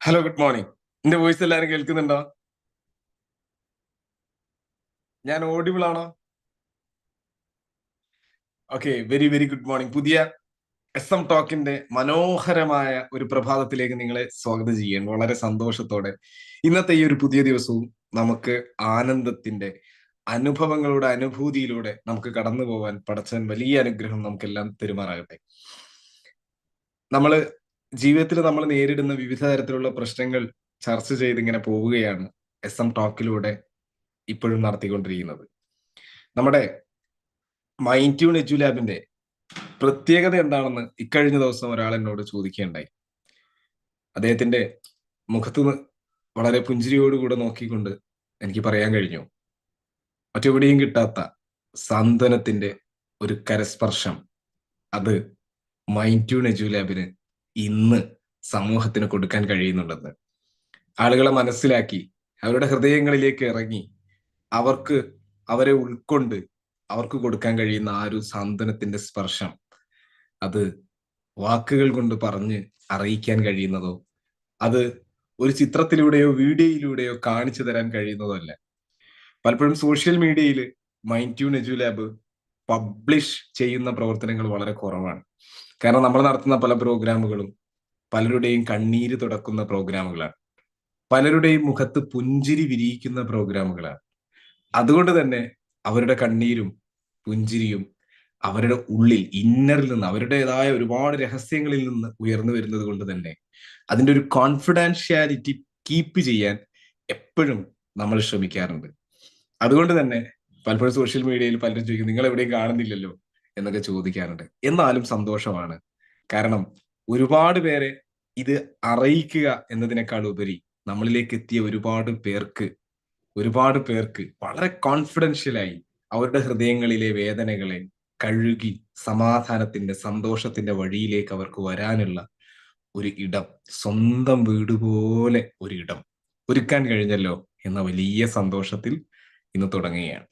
Hello good morning എന്റെ voice എല്ലാരും കേൾക്കുന്നുണ്ടോ? ഞാൻ ഓഡിബിൾ ആണോ? Okay very very good morning പുതിയ എസ് എം ടോക്കിന്റെ മനോഹരമായ ഒരു പ്രഭാതത്തിലേക്ക് നിങ്ങളെ സ്വാഗതം ചെയ്യുന്നു വളരെ സന്തോഷത്തോടെ. ഇന്നത്തെ ഈ ഒരു പുതിയ ദിവസവും നമുക്ക് ആനന്ദത്തിന്റെ അനുഭവങ്ങളുടെ അനുഭൂതിയിലൂടെ നമുക്ക് കടന്നു പോകാൻ പടച്ചൻ വലിയ അനുഗ്രഹം നമുക്കെല്ലാം പെരുമാറാകട്ടെ നമ്മൾ ജീവിതത്തിൽ നമ്മൾ നേരിടുന്ന വിവിധ തരത്തിലുള്ള പ്രശ്നങ്ങൾ ചർച്ച ചെയ്ത് ഇങ്ങനെ പോവുകയാണ് എസ് എം ടോക്കിലൂടെ ഇപ്പോഴും നടത്തിക്കൊണ്ടിരിക്കുന്നത്. നമ്മുടെ മൈൻഡ് ട്യൂൺ എജു ലാബിന്റെ പ്രത്യേകത എന്താണെന്ന് ഇക്കഴിഞ്ഞ ദിവസം ഒരാൾ എന്നോട് ചോദിക്കുകയുണ്ടായി. അദ്ദേഹത്തിന്റെ മുഖത്ത് വളരെ പുഞ്ചിരിയോടുകൂടെ നോക്കിക്കൊണ്ട് എനിക്ക് പറയാൻ കഴിഞ്ഞു. മറ്റെവിടെയും കിട്ടാത്ത സാന്ത്വനത്തിന്റെ ഒരു കരസ്പർശം. അത് മൈൻഡ് ട്യൂൺ എജു ലാബിന് ഇന്ന് സമൂഹത്തിന് കൊടുക്കാൻ കഴിയുന്നുണ്ടെന്ന്. ആളുകളെ മനസ്സിലാക്കി അവരുടെ ഹൃദയങ്ങളിലേക്ക് ഇറങ്ങി അവർക്ക് അവരെ ഉൾക്കൊണ്ട് അവർക്ക് കൊടുക്കാൻ കഴിയുന്ന ആ ഒരു സാന്ത്വനത്തിന്റെ സ്പർശം അത് വാക്കുകൾ കൊണ്ട് പറഞ്ഞ് അറിയിക്കാൻ കഴിയുന്നതോ അത് ഒരു ചിത്രത്തിലൂടെയോ വീഡിയോയിലൂടെയോ കാണിച്ചു തരാൻ കഴിയുന്നതോ അല്ല. പലപ്പോഴും സോഷ്യൽ മീഡിയയിൽ Mind Tune Edu Lab publish ചെയ്യുന്ന പ്രവർത്തനങ്ങൾ വളരെ കുറവാണ്. കാരണം നമ്മൾ നടത്തുന്ന പല പ്രോഗ്രാമുകളും പലരുടെയും കണ്ണീര് തുടക്കുന്ന പ്രോഗ്രാമുകളാണ്. പലരുടെയും മുഖത്ത് പുഞ്ചിരി വിരിയിക്കുന്ന പ്രോഗ്രാമുകളാണ്. അതുകൊണ്ട് തന്നെ അവരുടെ കണ്ണീരും പുഞ്ചിരിയും അവരുടെ ഉള്ളിൽ ഇന്നറിൽ നിന്ന് അവരുടേതായ ഒരുപാട് രഹസ്യങ്ങളിൽ നിന്ന് ഉയർന്നു വരുന്നത് കൊണ്ട് തന്നെ അതിന്റെ ഒരു കോൺഫിഡൻഷ്യാലിറ്റി കീപ്പ് ചെയ്യാൻ എപ്പോഴും നമ്മൾ ശ്രമിക്കാറുണ്ട്. അതുകൊണ്ട് തന്നെ പലപ്പോഴും സോഷ്യൽ മീഡിയയിൽ പലരും ചോദിക്കും നിങ്ങൾ എവിടെയും കാണുന്നില്ലല്ലോ? എന്നൊക്കെ ചോദിക്കാറുണ്ട്. എന്നാലും സന്തോഷമാണ്. കാരണം ഒരുപാട് പേരെ ഇത് അറിയിക്കുക എന്നതിനേക്കാൾ ഉപരി നമ്മളിലേക്ക് എത്തിയ ഒരുപാട് പേർക്ക് ഒരുപാട് പേർക്ക് വളരെ കോൺഫിഡൻഷ്യലായി അവരുടെ ഹൃദയങ്ങളിലെ വേദനകളെ കഴുകി സമാധാനത്തിന്റെ സന്തോഷത്തിന്റെ വഴിയിലേക്ക് അവർക്ക് വരാനുള്ള ഒരു ഇടം സ്വന്തം വീട് പോലെ ഒരു ഇടം ഒരുക്കാൻ കഴിഞ്ഞല്ലോ എന്ന വലിയ സന്തോഷത്തിൽ ഇന്ന് തുടങ്ങുകയാണ്.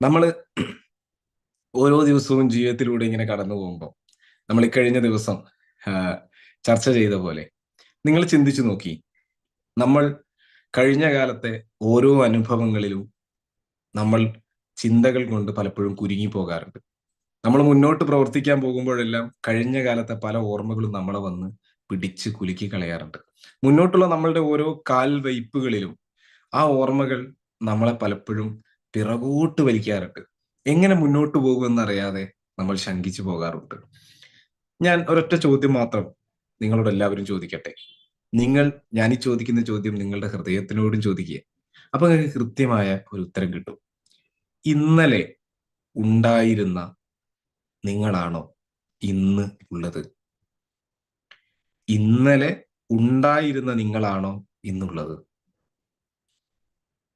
നമ്മൾ ഓരോ ദിവസവും ജീവിതത്തിലൂടെ ഇങ്ങനെ കടന്നു പോകുമ്പോൾ നമ്മൾ കഴിഞ്ഞ ദിവസം ചർച്ച ചെയ്ത പോലെ നിങ്ങൾ ചിന്തിച്ചു നോക്കി. നമ്മൾ കഴിഞ്ഞ കാലത്തെ ഓരോ അനുഭവങ്ങളിലും നമ്മൾ ചിന്തകൾ കൊണ്ട് പലപ്പോഴും കുരുങ്ങി പോകാറുണ്ട്. നമ്മൾ മുന്നോട്ട് പ്രവർത്തിക്കാൻ പോകുമ്പോഴെല്ലാം കഴിഞ്ഞ കാലത്തെ പല ഓർമ്മകളും നമ്മളെ വന്ന് പിടിച്ച് കുലുക്കി കളയാറുണ്ട്. മുന്നോട്ടുള്ള നമ്മളുടെ ഓരോ കാൽ വയ്പ്പുകളിലും ആ ഓർമ്മകൾ നമ്മളെ പലപ്പോഴും പിറകോട്ട് വലിക്കാറുണ്ട്. എങ്ങനെ മുന്നോട്ട് പോകുമെന്നറിയാതെ നമ്മൾ ശങ്കിച്ചു പോകാറുണ്ട്. ഞാൻ ഒരൊറ്റ ചോദ്യം മാത്രം നിങ്ങളോട് എല്ലാവരും ചോദിക്കട്ടെ. നിങ്ങൾ ഞാൻ ഈ ചോദിക്കുന്ന ചോദ്യം നിങ്ങളുടെ ഹൃദയത്തിനോടും ചോദിക്കുക. അപ്പൊ നിങ്ങൾക്ക് കൃത്യമായ ഒരു ഉത്തരം കിട്ടും. ഇന്നലെ ഉണ്ടായിരുന്ന നിങ്ങളാണോ ഇന്ന് ഉള്ളത്? ഇന്നലെ ഉണ്ടായിരുന്ന നിങ്ങളാണോ ഇന്നുള്ളത്?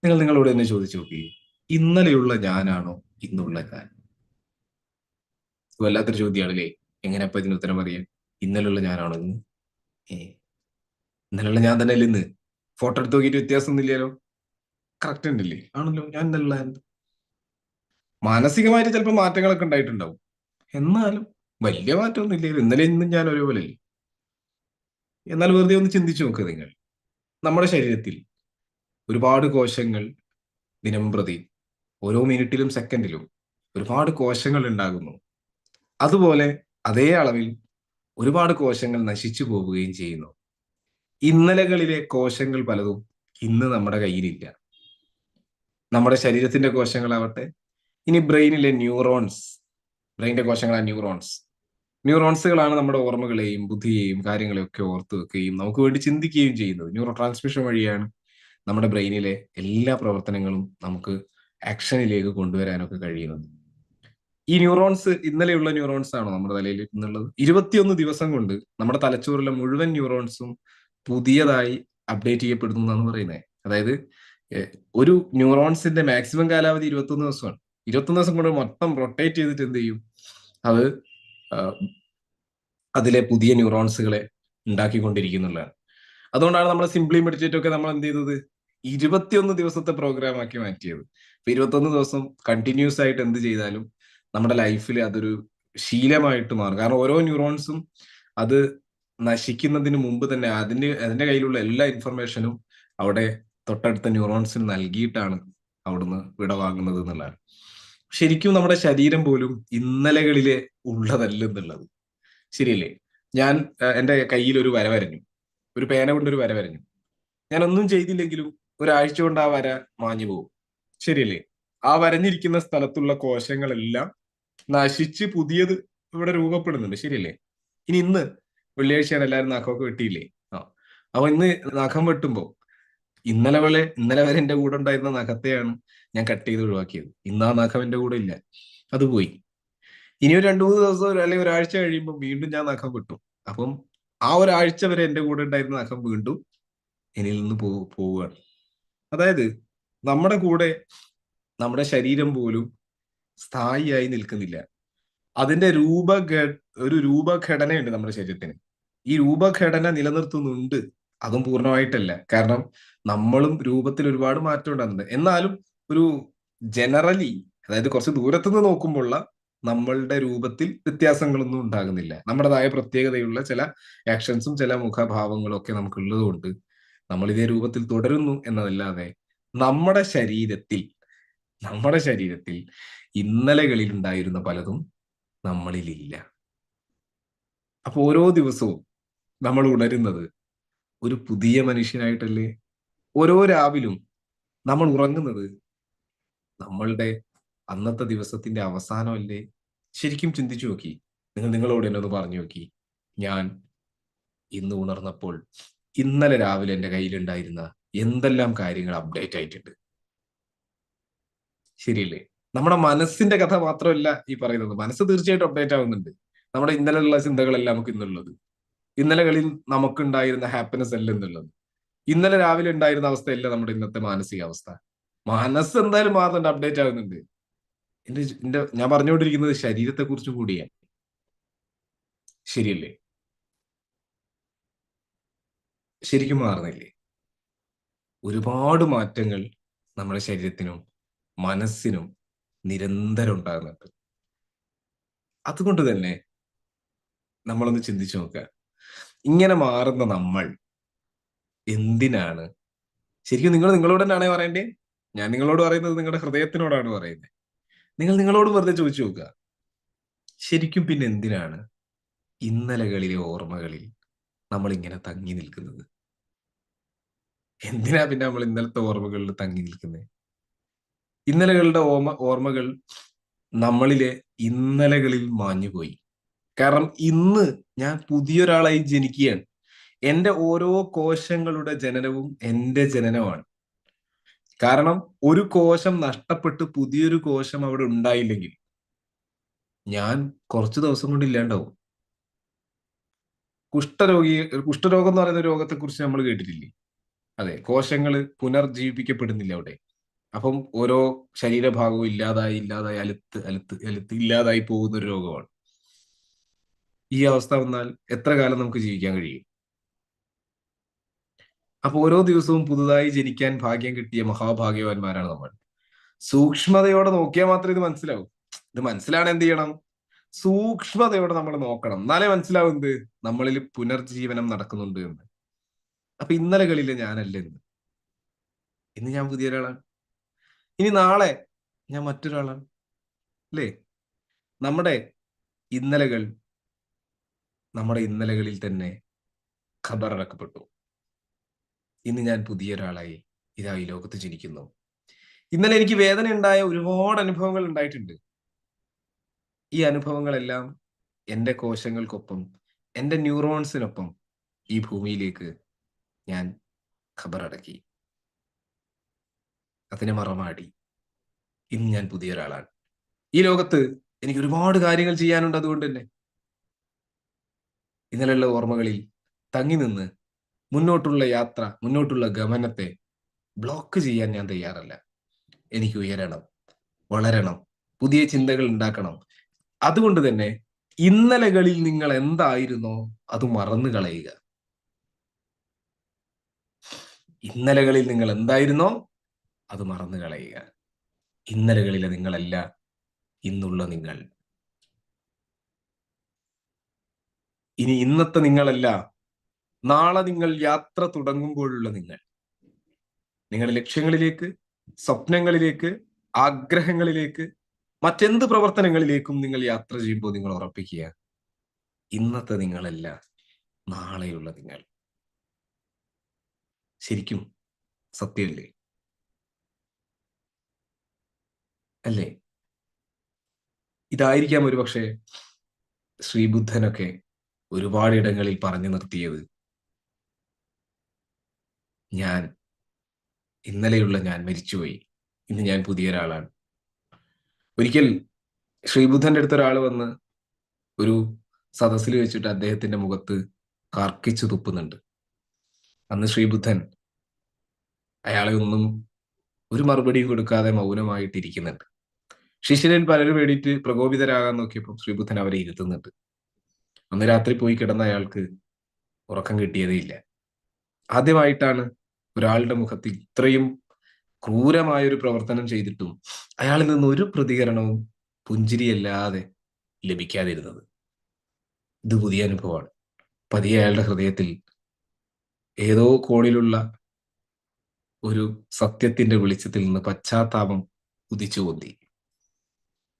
നിങ്ങൾ നിങ്ങളോട് തന്നെ ചോദിച്ചു നോക്കി. ഇന്നലെയുള്ള ഞാനാണോ ഇന്നുള്ള ഞാൻ? വല്ലാത്തൊരു ചോദ്യമാണല്ലേ എങ്ങനെ അപ്പൊ ഇതിന് ഉത്തരം പറയാൻ? ഇന്നലെയുള്ള ഞാനാണോ ഇന്ന്? ഏ. ഇന്നലെയുള്ള ഞാൻ തന്നെ അല്ലേ ഇന്ന്? ഫോട്ടോ എടുത്ത് നോക്കിയിട്ട് വ്യത്യാസം ഇല്ലല്ലോ കറക്റ്റ് ഉണ്ടല്ലേ ആണല്ലോ ഞാൻ ഇന്നലുള്ള മാനസികമായിട്ട് ചിലപ്പോൾ മാറ്റങ്ങളൊക്കെ ഉണ്ടായിട്ടുണ്ടാവും. എന്നാലും. വലിയ മാറ്റമൊന്നും ഇല്ലല്ലോ ഇന്നലെ ഇന്നും ഞാൻ ഒരേപോലെ അല്ലേ എന്നാൽ വെറുതെ ഒന്ന് ചിന്തിച്ചു നോക്ക് നിങ്ങൾ. നമ്മുടെ ശരീരത്തിൽ ഒരുപാട് കോശങ്ങൾ ദിനം പ്രതി ഓരോ മിനിറ്റിലും സെക്കൻഡിലും ഒരുപാട് കോശങ്ങൾ ഉണ്ടാകുന്നു. അതുപോലെ അതേ അളവിൽ ഒരുപാട് കോശങ്ങൾ നശിച്ചു പോവുകയും ചെയ്യുന്നു. ഇന്നലകളിലെ കോശങ്ങൾ പലതും ഇന്ന് നമ്മുടെ കയ്യിലില്ല. നമ്മുടെ ശരീരത്തിന്റെ കോശങ്ങളാവട്ടെ ഇനി ബ്രെയിനിലെ ന്യൂറോൺസ് ബ്രെയിനിന്റെ കോശങ്ങളാണ് ന്യൂറോൺസ്. ന്യൂറോൺസുകളാണ് നമ്മുടെ ഓർമ്മകളെയും ബുദ്ധിയെയും കാര്യങ്ങളെയും ഒക്കെ ഓർത്തു വെക്കുകയും നമുക്ക് വേണ്ടി ചിന്തിക്കുകയും ചെയ്യുന്നത്. ന്യൂറോ ട്രാൻസ്മിഷൻ വഴിയാണ് നമ്മുടെ ബ്രെയിനിലെ എല്ലാ പ്രവർത്തനങ്ങളും നമുക്ക് ആക്ഷനിലേക്ക് കൊണ്ടുവരാനൊക്കെ കഴിയുന്നത്. ഈ ന്യൂറോൺസ് ഇന്നലെയുള്ള ന്യൂറോൺസ് ആണോ നമ്മുടെ തലയിൽ ഇന്നുള്ളത്? ഇരുപത്തിയൊന്ന് ദിവസം കൊണ്ട് നമ്മുടെ തലച്ചോറിലെ മുഴുവൻ ന്യൂറോൺസും പുതിയതായി അപ്ഡേറ്റ് ചെയ്യപ്പെടുന്നു എന്നാണ് പറയുന്നത് അതായത് ഒരു ന്യൂറോൺസിന്റെ മാക്സിമം കാലാവധി ഇരുപത്തൊന്ന് ദിവസമാണ്. ഇരുപത്തൊന്ന് ദിവസം കൊണ്ട് മൊത്തം റൊട്ടേറ്റ് ചെയ്തിട്ട് എന്ത് ചെയ്യും? അത് അതിലെ പുതിയ ന്യൂറോൺസുകളെ ഉണ്ടാക്കിക്കൊണ്ടിരിക്കുന്നുള്ളതാണ്. അതുകൊണ്ടാണ് നമ്മൾ സിംപ്ലി മെഡിറ്റേറ്റ് ഒക്കെ നമ്മൾ എന്ത് ചെയ്തത്? ഇരുപത്തിയൊന്ന് ദിവസത്തെ പ്രോഗ്രാം ആക്കി മാറ്റിയത്. ഇപ്പൊ ഇരുപത്തൊന്ന് ദിവസം കണ്ടിന്യൂസ് ആയിട്ട് എന്ത് ചെയ്താലും നമ്മുടെ ലൈഫിൽ അതൊരു ശീലമായിട്ട് മാറും. കാരണം ഓരോ ന്യൂറോൺസും അത് നശിക്കുന്നതിന് മുമ്പ് തന്നെ അതിന് അതിന്റെ കയ്യിലുള്ള എല്ലാ ഇൻഫർമേഷനും അവിടെ തൊട്ടടുത്ത ന്യൂറോൺസിന് നൽകിയിട്ടാണ് അവിടുന്ന് വിടവാങ്ങുന്നത് എന്നുള്ളതാണ്. ശരിക്കും നമ്മുടെ ശരീരം പോലും ഇന്നലകളിലെ ഉള്ളതല്ല എന്നുള്ളത്. ശരിയല്ലേ? ഞാൻ എന്റെ കയ്യിൽ ഒരു വര വരഞ്ഞു. ഒരു പേന കൊണ്ട് ഒരു വര വരഞ്ഞു. ഞാൻ ഒന്നും ചെയ്തില്ലെങ്കിലും ഒരാഴ്ച കൊണ്ട് ആ വര മാഞ്ഞു പോകും. ശരിയല്ലേ? ആ വരഞ്ഞിരിക്കുന്ന സ്ഥലത്തുള്ള കോശങ്ങളെല്ലാം നശിച്ച് പുതിയത് ഇവിടെ രൂപപ്പെടുന്നുണ്ട്. ശരിയല്ലേ? ഇനി ഇന്ന് വെള്ളിയാഴ്ചയാണ് എല്ലാവരും നഖമൊക്കെ വെട്ടിയില്ലേ? ആ. അപ്പൊ ഇന്ന് നഖം വെട്ടുമ്പോൾ ഇന്നലെ വരെ ഇന്നലെ വരെ എന്റെ കൂടെ ഉണ്ടായിരുന്ന നഖത്തെയാണ് ഞാൻ കട്ട് ചെയ്ത് ഒഴിവാക്കിയത്. ഇന്ന് ആ നഖം എന്റെ കൂടെ ഇല്ല. അത് പോയി. ഇനി ഒരു രണ്ടു മൂന്ന് ദിവസം അല്ലെങ്കിൽ ഒരാഴ്ച കഴിയുമ്പോൾ വീണ്ടും ഞാൻ നഖം വെട്ടും. അപ്പം ആ ഒരാഴ്ച വരെ എന്റെ കൂടെ ഉണ്ടായിരുന്ന നഖം വീണ്ടും എന്നിൽ നിന്ന് പോവുകയാണ്. അതായത് നമ്മുടെ കൂടെ നമ്മുടെ ശരീരം പോലും സ്ഥായിയായി നിൽക്കുന്നില്ല. അതിന്റെ രൂപ ഒരു രൂപഘടനയുണ്ട് നമ്മുടെ ശരീരത്തിന്. ഈ രൂപഘടന നിലനിർത്തുന്നുണ്ട്. അതും പൂർണമായിട്ടല്ല. കാരണം നമ്മളും രൂപത്തിൽ ഒരുപാട് മാറ്റം ഉണ്ടാകുന്നുണ്ട്. എന്നാലും ഒരു ജനറലി അതായത് കുറച്ച് ദൂരത്തു ദൂരത്തുനിന്ന് നോക്കുമ്പോഴുള്ള നമ്മളുടെ രൂപത്തിൽ വ്യത്യാസങ്ങളൊന്നും ഉണ്ടാകുന്നില്ല. നമ്മുടേതായ പ്രത്യേകതയുള്ള ചില ആക്ഷൻസും ചില മുഖഭാവങ്ങളും ഒക്കെ നമുക്കുള്ളത് കൊണ്ട് നമ്മൾ ഇതേ രൂപത്തിൽ തുടരുന്നു എന്നതല്ലാതെ നമ്മുടെ ശരീരത്തിൽ നമ്മുടെ ശരീരത്തിൽ ഇന്നലകളിൽ ഉണ്ടായിരുന്ന പലതും നമ്മളിലില്ല അപ്പൊ ഓരോ ദിവസവും നമ്മൾ ഉണരുന്നത് ഒരു പുതിയ മനുഷ്യനായിട്ടല്ലേ? ഓരോ രാവിലും നമ്മൾ ഉറങ്ങുന്നത് നമ്മളുടെ അന്നത്തെ ദിവസത്തിന്റെ അവസാനമല്ലേ? ശരിക്കും ചിന്തിച്ചു നോക്കി. നിങ്ങൾ നിങ്ങളോട് എന്നൊന്ന് പറഞ്ഞു നോക്കി. ഞാൻ ഇന്ന് ഉണർന്നപ്പോൾ ഇന്നലെ രാവിലെ എന്റെ കയ്യിലുണ്ടായിരുന്ന എന്തെല്ലാം കാര്യങ്ങൾ അപ്ഡേറ്റ് ആയിട്ടുണ്ട്? ശരിയല്ലേ? നമ്മുടെ മനസ്സിന്റെ കഥ മാത്രമല്ല ഈ പറയുന്നത്. മനസ്സ് തീർച്ചയായിട്ടും അപ്ഡേറ്റ് ആവുന്നുണ്ട്. നമ്മുടെ ഇന്നലെയുള്ള ചിന്തകളെല്ലാം നമുക്ക് ഇന്നുള്ളത്. ഇന്നലകളിൽ നമുക്കുണ്ടായിരുന്ന ഹാപ്പിനെസ് അല്ല എന്നുള്ളത് ഇന്നലെ രാവിലെ ഉണ്ടായിരുന്ന അവസ്ഥയല്ല നമ്മുടെ ഇന്നത്തെ മാനസികാവസ്ഥ മനസ്സ് എന്തായാലും മാറുന്നുണ്ട് അപ്ഡേറ്റ് ആവുന്നുണ്ട്. എന്റെ എന്റെ ഞാൻ പറഞ്ഞുകൊണ്ടിരിക്കുന്നത് ശരീരത്തെ കുറിച്ചും കൂടിയാണ്. ശരിയല്ലേ? ശരിക്കും മാറുന്നില്ലേ? ഒരുപാട് മാറ്റങ്ങൾ നമ്മുടെ ശരീരത്തിനും മനസ്സിനും നിരന്തരം ഉണ്ടാകുന്നുണ്ട്. അതുകൊണ്ട് തന്നെ നമ്മളൊന്ന് ചിന്തിച്ചു നോക്കുക. ഇങ്ങനെ മാറുന്ന നമ്മൾ എന്തിനാണ്? ശരിക്കും നിങ്ങൾ നിങ്ങളോട് തന്നെയാണേ പറയണ്ടേ? ഞാൻ നിങ്ങളോട് പറയുന്നത് നിങ്ങളുടെ ഹൃദയത്തിനോടാണ് പറയുന്നത്. നിങ്ങൾ നിങ്ങളോട് വെറുതെ ചോദിച്ചു നോക്കുക. ശരിക്കും പിന്നെ എന്തിനാണ് ഇന്നലകളിലെ ഓർമ്മകളിൽ നമ്മൾ ഇങ്ങനെ തങ്ങി നിൽക്കുന്നത്? എന്തിനാ പിന്നെ നമ്മൾ ഇന്നലത്തെ ഓർമ്മകളിൽ തങ്ങി നിൽക്കുന്നത് ഇന്നലകളുടെ ഓർമ്മ ഓർമ്മകൾ നമ്മളിലെ ഇന്നലകളിൽ മാഞ്ഞുപോയി കാരണം ഇന്ന് ഞാൻ പുതിയൊരാളായി ജനിക്കുകയാണ്. എന്റെ ഓരോ കോശങ്ങളുടെ ജനനവും എന്റെ ജനനമാണ്. കാരണം ഒരു കോശം നഷ്ടപ്പെട്ട് പുതിയൊരു കോശം അവിടെ ഉണ്ടായില്ലെങ്കിൽ ഞാൻ കുറച്ചു ദിവസം കൊണ്ട് ഇല്ലാണ്ടാവും. കുഷ്ഠരോഗി കുഷ്ഠരോഗം എന്ന് പറയുന്ന രോഗത്തെ കുറിച്ച് നമ്മൾ കേട്ടിട്ടില്ലേ? അതെ കോശങ്ങൾ പുനർജീവിപ്പിക്കപ്പെടുന്നില്ല അവിടെ. അപ്പം ഓരോ ശരീരഭാഗവും ഇല്ലാതായി ഇല്ലാതായി അലുത്ത് അലുത്ത് അലുത്ത് ഇല്ലാതായി പോകുന്ന ഒരു രോഗമാണ്. ഈ അവസ്ഥ വന്നാൽ എത്ര കാലം നമുക്ക് ജീവിക്കാൻ കഴിയും? അപ്പൊ ഓരോ ദിവസവും പുതുതായി ജനിക്കാൻ ഭാഗ്യം കിട്ടിയ മഹാഭാഗ്യവാന്മാരാണ് നമ്മൾ. സൂക്ഷ്മതയോടെ നോക്കിയാൽ മാത്രമേ ഇത് മനസ്സിലാവൂ. ഇത് മനസ്സിലാണ് എന്ത് ചെയ്യണം? സൂക്ഷ്മതയോടെ നമ്മൾ നോക്കണം. എന്നാലേ മനസ്സിലാവും എന്ത്? നമ്മളിൽ പുനർജീവനം നടക്കുന്നുണ്ട് എന്ന്. അപ്പൊ ഇന്നലകളിൽ ഞാനല്ല ഇന്ന്? ഇന്ന് ഞാൻ പുതിയ ഒരാളാണ് ഇനി നാളെ ഞാൻ മറ്റൊരാളാണ്. അല്ലേ? നമ്മുടെ ഇന്നലകൾ നമ്മുടെ ഇന്നലകളിൽ തന്നെ ഖബറടക്കപ്പെട്ടു ഇന്ന് ഞാൻ പുതിയ ഒരാളായി ഇതായി ലോകത്ത് ജനിക്കുന്നു. ഇന്നലെ എനിക്ക് വേദന ഉണ്ടായ ഒരുപാട് അനുഭവങ്ങൾ ഉണ്ടായിട്ടുണ്ട്. ഈ അനുഭവങ്ങളെല്ലാം എന്റെ കോശങ്ങൾക്കൊപ്പം എന്റെ ന്യൂറോൺസിനൊപ്പം ഈ ഭൂമിയിലേക്ക് ഞാൻ ഖബറടക്കി. അതിനെ മറമാടി. ഇന്ന് ഞാൻ പുതിയ ഒരാളാണ് ഈ ലോകത്ത് എനിക്ക് ഒരുപാട് കാര്യങ്ങൾ ചെയ്യാനുണ്ട് അതുകൊണ്ട് തന്നെ. ഇന്നലെയുള്ള ഓർമ്മകളിൽ തങ്ങി നിന്ന് മുന്നോട്ടുള്ള യാത്ര മുന്നോട്ടുള്ള ഗമനത്തെ ബ്ലോക്ക് ചെയ്യാൻ ഞാൻ തയ്യാറല്ല. എനിക്ക് ഉയരണം വളരണം പുതിയ ചിന്തകൾ ഉണ്ടാക്കണം. അതുകൊണ്ട് തന്നെ ഇന്നലകളിൽ നിങ്ങൾ എന്തായിരുന്നോ അത് മറന്നു കളയുക ഇന്നലകളിൽ നിങ്ങൾ എന്തായിരുന്നോ? അത് മറന്നു കളയുക. ഇന്നലകളിലെ നിങ്ങളല്ല ഇന്നുള്ള നിങ്ങൾ. ഇനി ഇന്നത്തെ നിങ്ങളല്ല നാളെ നിങ്ങൾ യാത്ര തുടങ്ങുമ്പോഴുള്ള നിങ്ങൾ. നിങ്ങളുടെ ലക്ഷ്യങ്ങളിലേക്ക് സ്വപ്നങ്ങളിലേക്ക് ആഗ്രഹങ്ങളിലേക്ക് മറ്റെന്ത് പ്രവർത്തനങ്ങളിലേക്കും നിങ്ങൾ യാത്ര ചെയ്യുമ്പോൾ നിങ്ങൾ ഉറപ്പിക്കുക ഇന്നത്തെ നിങ്ങളല്ല നാളെയുള്ള നിങ്ങൾ. ശരിക്കും സത്യമല്ലേ അല്ലേ? ഇതായിരിക്കാം ഒരുപക്ഷെ ശ്രീബുദ്ധനൊക്കെ ഒരുപാട് ഇടങ്ങളിൽ പറഞ്ഞു നിർത്തിയത്. ഞാൻ ഇന്നലെയുള്ള ഞാൻ മരിച്ചുപോയി. ഇന്ന് ഞാൻ പുതിയ ഒരാളാണ് ഒരിക്കൽ ശ്രീബുദ്ധന്റെ അടുത്ത് ഒരാൾ വന്ന് ഒരു സദസ്സിൽ വെച്ചിട്ട് അദ്ദേഹത്തിന്റെ മുഖത്ത് കർക്കിച്ചു തുപ്പുന്നുണ്ട്. അന്ന് ശ്രീബുദ്ധൻ അയാളെ ഒന്നും ഒരു മറുപടി കൊടുക്കാതെ മൗനമായിട്ടിരിക്കുന്നുണ്ട്. ശിഷ്യരിൽ പലരും വേണ്ടിയിട്ട് പ്രകോപിതരാകാൻ നോക്കിയപ്പോൾ ശ്രീബുദ്ധൻ അവരെ ഇരുത്തുന്നുണ്ട്. അന്ന് രാത്രി പോയി കിടന്ന അയാൾക്ക് ഉറക്കം കിട്ടിയതേ ഇല്ല. ആദ്യമായിട്ടാണ് ഒരാളുടെ മുഖത്ത് ഇത്രയും ക്രൂരമായ ഒരു പ്രവർത്തനം ചെയ്തിട്ടും അയാളിൽ നിന്ന് ഒരു പ്രതികരണവും പുഞ്ചിരിയല്ലാതെ ലഭിക്കാതിരുന്നത്. ഇത് പുതിയ അനുഭവമാണ്. പതിയെ അയാളുടെ ഹൃദയത്തിൽ ഏതോ കോണിലുള്ള ഒരു സത്യത്തിന്റെ വെളിച്ചത്തിൽ നിന്ന് പശ്ചാത്താപം ഉദിച്ചു പൊന്തി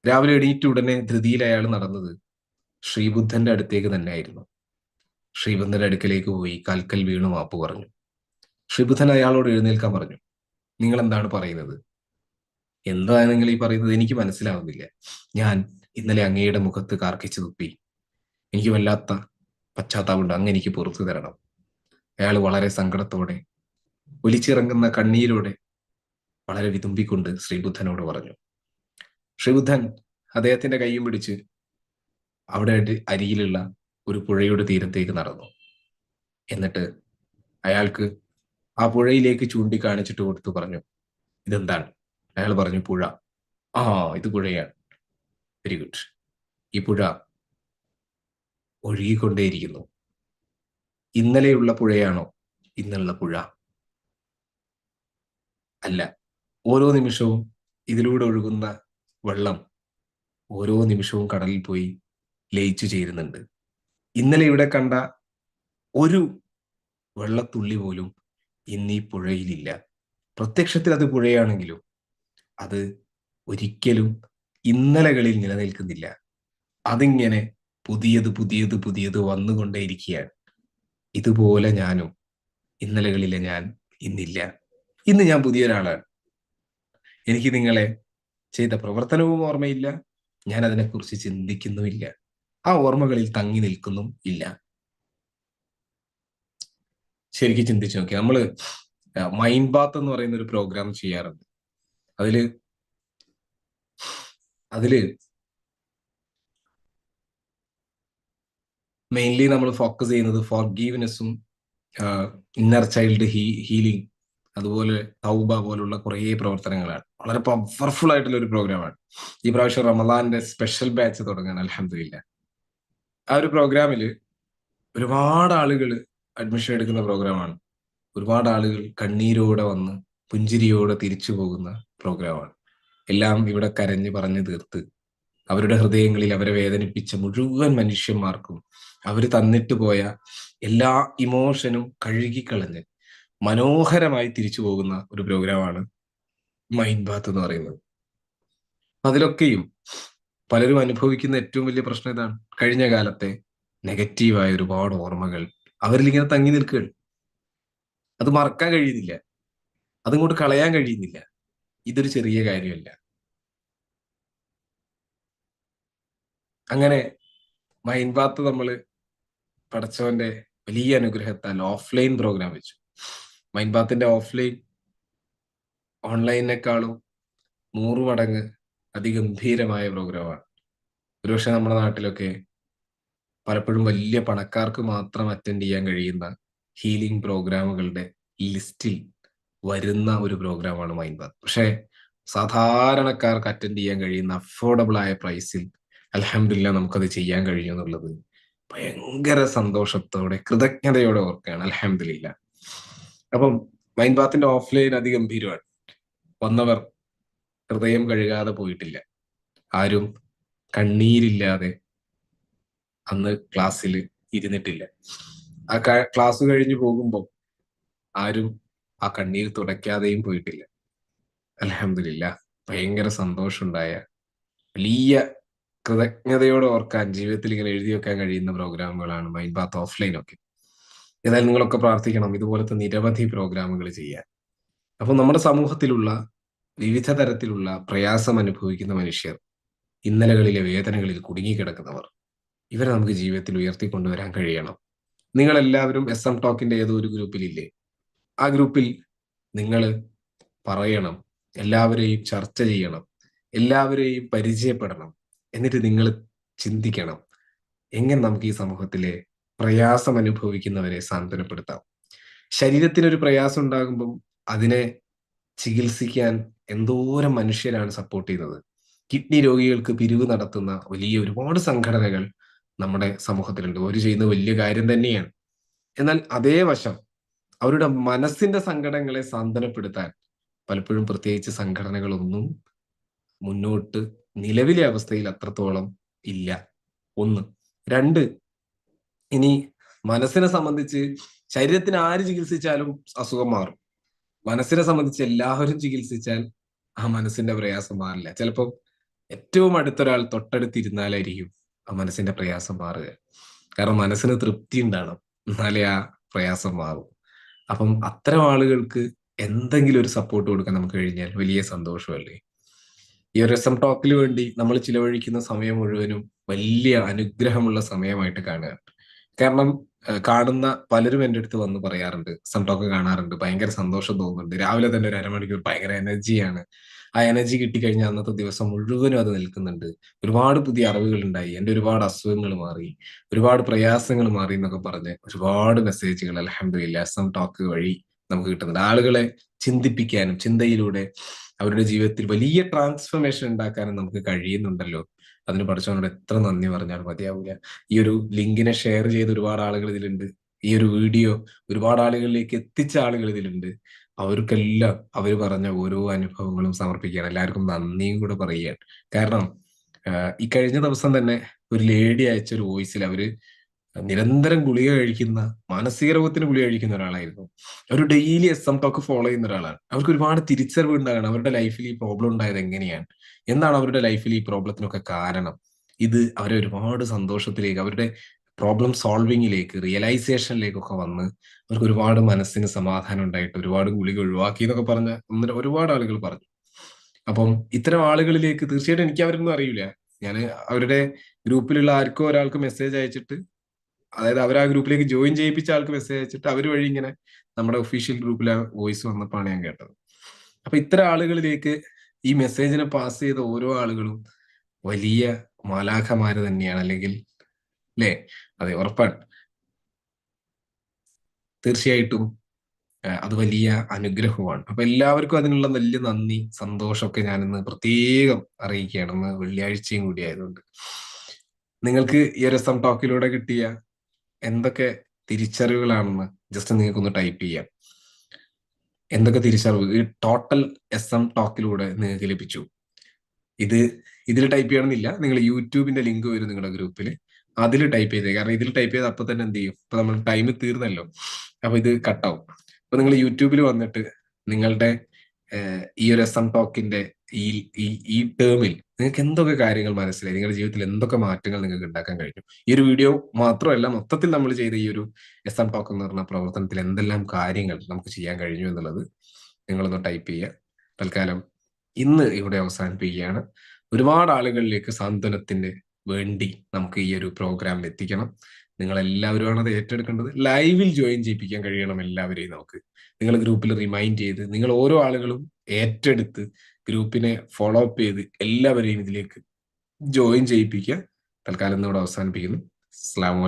രാവിലെ എണീറ്റ് ഉടനെ ധൃതിയിൽ അയാൾ നടന്നത് ശ്രീബുദ്ധന്റെ അടുത്തേക്ക് തന്നെ ആയിരുന്നു ശ്രീബുദ്ധന്റെ അടുക്കലേക്ക് പോയി കാൽക്കൽ വീണു മാപ്പ് പറഞ്ഞു. ശ്രീബുദ്ധൻ അയാളോട് എഴുന്നേൽക്കാൻ പറഞ്ഞു. നിങ്ങൾ എന്താണ് പറയുന്നത്? എന്താണ് നിങ്ങൾ ഈ പറയുന്നത്? എനിക്ക് മനസ്സിലാവുന്നില്ല. ഞാൻ ഇന്നലെ അങ്ങയുടെ മുഖത്ത് കാർക്കിച്ചു തുപ്പി. എനിക്ക് വല്ലാത്ത പശ്ചാത്താപമുണ്ട്. അങ്ങ് എനിക്ക് പുറത്തു തരണം. അയാൾ വളരെ സങ്കടത്തോടെ ഒലിച്ചിറങ്ങുന്ന കണ്ണീരോടെ വളരെ വിതുമ്പിക്കൊണ്ട് ശ്രീബുദ്ധനോട് പറഞ്ഞു. ശ്രീബുദ്ധൻ അദ്ദേഹത്തിന്റെ കൈയും പിടിച്ച് അവിടെ അരിയിലുള്ള ഒരു പുഴയുടെ തീരത്തേക്ക് നടന്നു. എന്നിട്ട് അയാൾക്ക് ആ പുഴയിലേക്ക് ചൂണ്ടിക്കാണിച്ചിട്ട് കൊടുത്തു പറഞ്ഞു ഇതെന്താണ്? അയാൾ പറഞ്ഞു പുഴ. ആ ഇത് പുഴയാണ്. വെരി ഗുഡ് ഈ പുഴ ഒഴുകിക്കൊണ്ടേയിരിക്കുന്നു. ഇന്നലെയുള്ള പുഴയാണോ? ഇന്നുള്ള പുഴ. അല്ല. ഓരോ നിമിഷവും ഇതിലൂടെ ഒഴുകുന്ന വെള്ളം ഓരോ നിമിഷവും കടലിൽ പോയി ലയിച്ചു ചേരുന്നുണ്ട്. ഇന്നലെ ഇവിടെ കണ്ട ഒരു വെള്ളത്തുള്ളി പോലും ഇന്നീ പുഴയിലില്ല. പ്രത്യക്ഷത്തിൽ അത് പുഴയാണെങ്കിലും അത് ഒരിക്കലും ഇന്നലകളിൽ നിലനിൽക്കുന്നില്ല. അതിങ്ങനെ പുതിയത് പുതിയത് പുതിയത് വന്നുകൊണ്ടേയിരിക്കുകയാണ്. ഇതുപോലെ ഞാനും ഇന്നലകളിലെ ഞാൻ ഇന്നില്ല. ഇന്ന് ഞാൻ പുതിയൊരാളാണ്. എനിക്ക് നിങ്ങളെ ചെയ്ത പ്രവർത്തനവും ഓർമ്മയില്ല. ഞാൻ അതിനെക്കുറിച്ച് ചിന്തിക്കുന്നുമില്ല. ആ ഓർമ്മകളിൽ തങ്ങി നിൽക്കുന്നും ഇല്ല. ശരിക്കും ചിന്തിച്ചു നോക്കി നമ്മൾ മൈൻഡ് ബാത്ത് എന്ന് പറയുന്ന ഒരു പ്രോഗ്രാം ചെയ്യാറുണ്ട്. അതിൽ അതിൽ മെയിൻലി നമ്മൾ ഫോക്കസ് ചെയ്യുന്നത് ഫോർ ഗീവ്നെസ്സും ഇന്നർ ചൈൽഡ് ഹീ ഹീലിംഗ് അതുപോലെ തൗബ പോലുള്ള കുറേ പ്രവർത്തനങ്ങളാണ്. വളരെ പവർഫുൾ ആയിട്ടുള്ള ഒരു പ്രോഗ്രാമാണ് ഈ പ്രാവശ്യം റമദാന്റെ സ്പെഷ്യൽ ബാച്ച് തുടങ്ങാൻ അലഹമില്ല ആ ഒരു പ്രോഗ്രാമിൽ ഒരുപാട് ആളുകൾ അഡ്മിഷൻ എടുക്കുന്ന പ്രോഗ്രാമാണ് ഒരുപാട് ആളുകൾ കണ്ണീരോടെ വന്ന് പുഞ്ചിരിയോടെ തിരിച്ചു പോകുന്ന പ്രോഗ്രാമാണ് എല്ലാം ഇവിടെ കരഞ്ഞ് പറഞ്ഞു തീർത്ത് അവരുടെ ഹൃദയങ്ങളിൽ അവരെ വേദനിപ്പിച്ച മുഴുവൻ മനുഷ്യന്മാർക്കും അവർ തന്നിട്ട് പോയ എല്ലാ ഇമോഷനും കഴുകിക്കളഞ്ഞ് മനോഹരമായി തിരിച്ചു പോകുന്ന ഒരു പ്രോഗ്രാമാണ് മൈൻഡ് ബാത്ത് എന്ന് പറയുന്നത്. അതിലൊക്കെയും പലരും അനുഭവിക്കുന്ന ഏറ്റവും വലിയ പ്രശ്നം ഇതാണ്. കഴിഞ്ഞ കാലത്തെ നെഗറ്റീവായ ഒരുപാട് ഓർമ്മകൾ അവരിൽ ഇങ്ങനെ തങ്ങി നിൽക്കുകയാണ്. അത് മറക്കാൻ കഴിയുന്നില്ല. അതിങ്ങോട്ട് കളയാൻ കഴിയുന്നില്ല. ഇതൊരു ചെറിയ കാര്യമല്ല. അങ്ങനെ മൈൻഡ് ബാത്ത് നമ്മൾ പടച്ചവന്റെ വലിയ അനുഗ്രഹത്താൽ ഓഫ്ലൈൻ പ്രോഗ്രാം വെച്ചു. മൈൻഡ് ബാത്തിന്റെ ഓഫ്ലൈൻ ഓൺലൈനേക്കാളും നൂറ് മടങ്ങ് അതിഗംഭീരമായ പ്രോഗ്രാമാണ് ഒരുപക്ഷെ നമ്മുടെ നാട്ടിലൊക്കെ പലപ്പോഴും വലിയ പണക്കാർക്ക് മാത്രം അറ്റൻഡ് ചെയ്യാൻ കഴിയുന്ന ഹീലിംഗ് പ്രോഗ്രാമുകളുടെ ലിസ്റ്റിൽ വരുന്ന ഒരു പ്രോഗ്രാമാണ് മൈൻഡ് ബാത്ത് പക്ഷേ സാധാരണക്കാർക്ക് അറ്റൻഡ് ചെയ്യാൻ കഴിയുന്ന അഫോർഡബിൾ ആയ പ്രൈസിൽ അലഹമില്ല നമുക്കത് ചെയ്യാൻ കഴിയും എന്നുള്ളത് ഭയങ്കര സന്തോഷത്തോടെ കൃതജ്ഞതയോടെ ഓർക്കുകയാണ്. അലഹമില്ല അപ്പം മൈൻഡ് ബാത്തിന്റെ ഓഫ്ലൈൻ അതിഗംഭീരമാണ്. വന്നവർ ഹൃദയം കഴുകാതെ പോയിട്ടില്ല. ആരും കണ്ണീരില്ലാതെ അന്ന് ക്ലാസ്സിൽ ഇരുന്നിട്ടില്ല. ആ ക്ലാസ് കഴിഞ്ഞു പോകുമ്പോൾ ആരും ആ കണ്ണീർ തുടയ്ക്കാതെയും പോയിട്ടില്ല. അലഹമില്ല ഭയങ്കര സന്തോഷമുണ്ടായ വലിയ കൃതജ്ഞതയോടെ ഓർക്കാൻ ജീവിതത്തിൽ ഇങ്ങനെ എഴുതി വെക്കാൻ കഴിയുന്ന പ്രോഗ്രാമുകളാണ് മൈൻഡ് ബാത്ത് ഓഫ്ലൈൻ ഒക്കെ. ഏതായാലും നിങ്ങളൊക്കെ പ്രാർത്ഥിക്കണം ഇതുപോലത്തെ നിരവധി പ്രോഗ്രാമുകൾ ചെയ്യാൻ. അപ്പൊ നമ്മുടെ സമൂഹത്തിലുള്ള വിവിധ തരത്തിലുള്ള പ്രയാസം അനുഭവിക്കുന്ന മനുഷ്യർ ഇന്നലകളിലെ വേദനകളിൽ കുടുങ്ങിക്കിടക്കുന്നവർ ഇവരെ നമുക്ക് ജീവിതത്തിൽ ഉയർത്തിക്കൊണ്ടുവരാൻ കഴിയണം. നിങ്ങൾ എല്ലാവരും എസ് എം ടോക്കിന്റെ ഏതോ ഒരു ഗ്രൂപ്പിലില്ലേ ആ ഗ്രൂപ്പിൽ നിങ്ങൾ പറയണം എല്ലാവരെയും ചർച്ച ചെയ്യണം എല്ലാവരെയും പരിചയപ്പെടണം എന്നിട്ട് നിങ്ങൾ ചിന്തിക്കണം. എങ്ങനെ നമുക്ക് ഈ സമൂഹത്തിലെ പ്രയാസം അനുഭവിക്കുന്നവരെ സാന്ത്വനപ്പെടുത്താം. ശരീരത്തിനൊരു പ്രയാസം ഉണ്ടാകുമ്പം അതിനെ ചികിത്സിക്കാൻ എന്തോരം മനുഷ്യരാണ് സപ്പോർട്ട് ചെയ്യുന്നത്. കിഡ്നി രോഗികൾക്ക് പിരിവ് നടത്തുന്ന വലിയ ഒരുപാട് സംഘടനകൾ നമ്മുടെ സമൂഹത്തിലുണ്ട്. അവർ ചെയ്യുന്ന വലിയ കാര്യം തന്നെയാണ്. എന്നാൽ അതേ വശം അവരുടെ മനസ്സിന്റെ സംഘടനകളെ സാന്ത്വനപ്പെടുത്താൻ പലപ്പോഴും പ്രത്യേകിച്ച് സംഘടനകളൊന്നും മുന്നോട്ട് നിലവിലെ അവസ്ഥയിൽ അത്രത്തോളം ഇല്ല. ഒന്ന്. രണ്ട് ഇനി മനസ്സിനെ സംബന്ധിച്ച് ശരീരത്തിന് ആര് ചികിത്സിച്ചാലും അസുഖം മാറും. മനസ്സിനെ സംബന്ധിച്ച് എല്ലാവരും ചികിത്സിച്ചാൽ ആ മനസ്സിന്റെ പ്രയാസം മാറില്ല. ചിലപ്പോൾ ഏറ്റവും അടുത്തൊരാൾ തൊട്ടടുത്തിരുന്നാലായിരിക്കും ആ മനസ്സിന്റെ പ്രയാസം മാറുക. കാരണം മനസ്സിന് തൃപ്തി ഉണ്ടാകണം എന്നാലേ ആ പ്രയാസം മാറും. അപ്പം അത്തരം ആളുകൾക്ക് എന്തെങ്കിലും ഒരു സപ്പോർട്ട് കൊടുക്കാൻ നമുക്ക് കഴിഞ്ഞാൽ വലിയ സന്തോഷമല്ലേ? ഈ ഒരു എസ് എം ടോക്കിന് വേണ്ടി നമ്മൾ ചിലവഴിക്കുന്ന സമയം മുഴുവനും വലിയ അനുഗ്രഹമുള്ള സമയമായിട്ട് കാണുക. കാരണം കാണുന്ന പലരും എന്റെ അടുത്ത് വന്ന് പറയാറുണ്ട് എം ടോക്ക് കാണാറുണ്ട് ഭയങ്കര സന്തോഷം തോന്നുന്നുണ്ട്. രാവിലെ തന്നെ ഒരു അരമണിക്കൂർ ഭയങ്കര എനർജിയാണ്. ആ എനർജി കിട്ടിക്കഴിഞ്ഞാൽ അന്നത്തെ ദിവസം മുഴുവനും അത് നിൽക്കുന്നുണ്ട്. ഒരുപാട് പുതിയ അറിവുകൾ ഉണ്ടായി എന്റെ ഒരുപാട് അസുഖങ്ങൾ മാറി ഒരുപാട് പ്രയാസങ്ങൾ മാറി എന്നൊക്കെ പറഞ്ഞ് ഒരുപാട് മെസ്സേജുകൾ അലഹമില്ല എം ടോക്ക് വഴി നമുക്ക് കിട്ടുന്നുണ്ട്. ആളുകളെ ചിന്തിപ്പിക്കാനും ചിന്തയിലൂടെ അവരുടെ ജീവിതത്തിൽ വലിയ ട്രാൻസ്ഫർമേഷൻ ഉണ്ടാക്കാനും നമുക്ക് കഴിയുന്നുണ്ടല്ലോ. അതിന് പഠിച്ചവനോട് എത്ര നന്ദി പറഞ്ഞാൽ മതിയാവില്ല ഈ ഒരു ലിങ്കിനെ ഷെയർ ചെയ്ത് ഒരുപാട് ആളുകൾ ഇതിലുണ്ട്. ഈ ഒരു വീഡിയോ ഒരുപാട് ആളുകളിലേക്ക് എത്തിച്ച ആളുകൾ ഇതിലുണ്ട്. അവർക്കെല്ലാം അവർ പറഞ്ഞ ഓരോ അനുഭവങ്ങളും സമർപ്പിക്കുകയാണ്. എല്ലാവർക്കും നന്ദിയും കൂടെ പറയുകയാണ്. കാരണം ഈ കഴിഞ്ഞ ദിവസം തന്നെ ഒരു ലേഡി അയച്ച ഒരു വോയിസിൽ അവർ നിരന്തരം ഗുളിക കഴിക്കുന്ന മാനസിക രോഗത്തിന് ഗുളിക കഴിക്കുന്ന ഒരാളായിരുന്നു. അവർ daily S M talk follow ചെയ്യുന്ന ഒരാളാണ്. അവർക്ക് ഒരുപാട് തിരിച്ചറിവ് ഉണ്ടാകണം അവരുടെ ലൈഫിൽ ഈ പ്രോബ്ലം ഉണ്ടായത് എങ്ങനെയാണ്? എന്താണ് അവരുടെ ലൈഫിൽ ഈ പ്രോബ്ലത്തിനൊക്കെ കാരണം? ഇത് അവരെ ഒരുപാട് സന്തോഷത്തിലേക്ക് അവരുടെ പ്രോബ്ലം സോൾവിങ്ങിലേക്ക് റിയലൈസേഷനിലേക്കൊക്കെ വന്ന് അവർക്ക് ഒരുപാട് മനസ്സിന് സമാധാനം ഉണ്ടായിട്ട് ഒരുപാട് ഗുളിക ഒഴിവാക്കി എന്നൊക്കെ പറഞ്ഞ ഒരുപാട് ആളുകൾ പറഞ്ഞു. അപ്പം ഇത്തരം ആളുകളിലേക്ക് തീർച്ചയായിട്ടും എനിക്ക് അവരൊന്നും അറിയില്ല. ഞാൻ അവരുടെ ഗ്രൂപ്പിലുള്ള ആർക്കോ ഒരാൾക്ക് മെസ്സേജ് അയച്ചിട്ട് അതായത് അവർ ആ ഗ്രൂപ്പിലേക്ക് ജോയിൻ ചെയ്യിപ്പിച്ച ആൾക്ക് മെസ്സേജ് അയച്ചിട്ട് അവർ വഴി ഇങ്ങനെ നമ്മുടെ ഒഫീഷ്യൽ ഗ്രൂപ്പിലെ വോയിസ് വന്നപ്പോഴാണ് ഞാൻ കേട്ടത്. അപ്പൊ ഇത്തരം ആളുകളിലേക്ക് ഈ മെസ്സേജിനെ പാസ് ചെയ്ത ഓരോ ആളുകളും വലിയ മാലാഖമാര് തന്നെയാണ്. അല്ലെങ്കിൽ അല്ലേ അതെ ഉറപ്പാണ്. തീർച്ചയായിട്ടും അത് വലിയ അനുഗ്രഹമാണ് അപ്പൊ എല്ലാവർക്കും അതിനുള്ള വലിയ നന്ദി സന്തോഷമൊക്കെ ഞാനിന്ന് പ്രത്യേകം അറിയിക്കുകയാണ്. ഇന്ന് വെള്ളിയാഴ്ചയും കൂടി ആയതുകൊണ്ട്. നിങ്ങൾക്ക് ഈ ഒരു എസ് ടോക്കിലൂടെ കിട്ടിയ എന്തൊക്കെ തിരിച്ചറിവുകളാണെന്ന് ജസ്റ്റ് നിങ്ങൾക്കൊന്ന് ടൈപ്പ് ചെയ്യാം. എന്തൊക്കെ തിരിച്ചറിവ്? ഈ ടോട്ടൽ എസ് എം ടോക്കിലൂടെ നിങ്ങൾക്ക് ലഭിച്ചു. ഇത് ഇതിൽ ടൈപ്പ് ചെയ്യണമെന്നില്ല. നിങ്ങൾ യൂട്യൂബിന്റെ ലിങ്ക് വരും നിങ്ങളുടെ ഗ്രൂപ്പിൽ അതിൽ ടൈപ്പ് ചെയ്തേ കാരണം ഇതിൽ ടൈപ്പ് ചെയ്ത് അപ്പൊ തന്നെ എന്ത് ചെയ്യും? ഇപ്പൊ നമ്മൾ ടൈം തീർന്നല്ലോ. അപ്പൊ ഇത് കട്ടാവും അപ്പൊ നിങ്ങൾ യൂട്യൂബിൽ വന്നിട്ട് നിങ്ങളുടെ ഈ ഒരു എസ് എം ടോക്കിന്റെ ഈ ഈ ഈ ടേമിൽ നിങ്ങൾക്ക് എന്തൊക്കെ കാര്യങ്ങൾ മനസ്സിലായി? നിങ്ങളുടെ ജീവിതത്തിൽ എന്തൊക്കെ മാറ്റങ്ങൾ നിങ്ങൾക്ക് ഉണ്ടാക്കാൻ കഴിഞ്ഞു? ഈ ഒരു വീഡിയോ മാത്രമല്ല മൊത്തത്തിൽ നമ്മൾ ചെയ്ത ഈ ഒരു എസ് എം ടോക്ക് എന്ന് പറഞ്ഞ പ്രവർത്തനത്തിൽ എന്തെല്ലാം കാര്യങ്ങൾ നമുക്ക് ചെയ്യാൻ കഴിഞ്ഞു എന്നുള്ളത് നിങ്ങളൊന്ന് ടൈപ്പ് ചെയ്യുക. തൽക്കാലം ഇന്ന് ഇവിടെ അവസാനിപ്പിക്കുകയാണ്. ഒരുപാട് ആളുകളിലേക്ക് സാന്ത്വനത്തിന് വേണ്ടി നമുക്ക് ഈ ഒരു പ്രോഗ്രാം എത്തിക്കണം. നിങ്ങൾ എല്ലാവരുമാണ് അത് ഏറ്റെടുക്കേണ്ടത്. ലൈവിൽ ജോയിൻ ചെയ്യിപ്പിക്കാൻ കഴിയണം എല്ലാവരെയും നമുക്ക്. നിങ്ങൾ ഗ്രൂപ്പിൽ റിമൈൻഡ് ചെയ്ത് നിങ്ങൾ ഓരോ ആളുകളും ഏറ്റെടുത്ത് ഗ്രൂപ്പിനെ ഫോളോ അപ്പ് ചെയ്ത് എല്ലാവരെയും ഇതിലേക്ക് ജോയിൻ ചെയ്യിപ്പിക്കുക. തൽക്കാലം ഇന്നിവിടെ അവസാനിപ്പിക്കുന്നു. അസ്ലാം